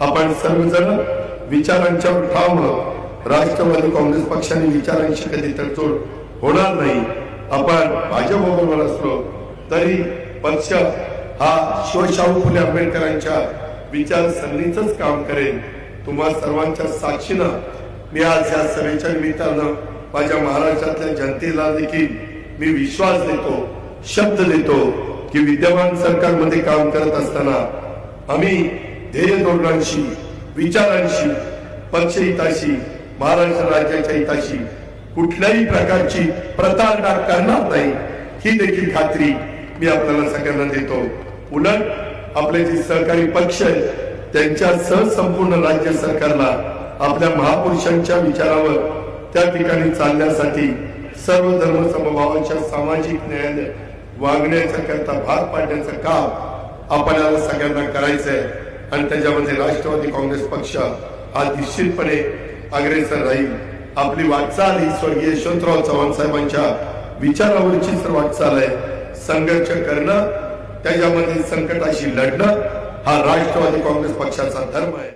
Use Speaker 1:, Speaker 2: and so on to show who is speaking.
Speaker 1: आपण सर्वजण विचारांच्यावर ठाम राष्ट्रवादी काँग्रेस पक्षाने विचारांशी कधी तडजोड होणार नाही. आपण भाजपबरोबर असलो तरी पक्ष हा शिवशाहू फुले आंबेडकरांच्या विचारसरणीच काम करेल. तुम्हा सर्वांच्या साक्षीनं मी आज या सभेच्या निमित्तानं माझ्या महाराष्ट्रातल्या जनतेला देखील मी विश्वास देतो शब्द देतो की विद्यमान सरकारमध्ये काम करत असताना आम्ही ध्येय धोरणांशी विचारांशी पक्षहिताशी महाराष्ट्र राज्याच्या हिताशी कुठल्याही प्रकारची प्रतारणा करणार नाही ही देखील खात्री मी आपल्याला सगळ्यांना देतो उलट आपले जे सहकारी पक्ष त्यांच्या सहसंपूर्ण संपूर्ण राज्य सरकारला आपल्या महापुरुषांच्या विचारावर त्या ठिकाणी चालण्यासाठी सर्व धर्म समभावाच्या सामाजिक न्यायाने वागण्याच्या करता भार पाडण्याचं काम आपल्याला सगळ्यांना करायचं आहे आणि त्याच्यामध्ये राष्ट्रवादी काँग्रेस पक्ष हा निश्चितपणे अग्रेसर राहील. आपली वाटचाल ही स्वर्गीय यशवंतराव चव्हाण साहेबांच्या विचारावरची तर वाटचाल आहे. संघर्ष करणं त्याच्यामध्ये संकटाशी लढणं हा राष्ट्रवादी काँग्रेस पक्षाचा धर्म आहे.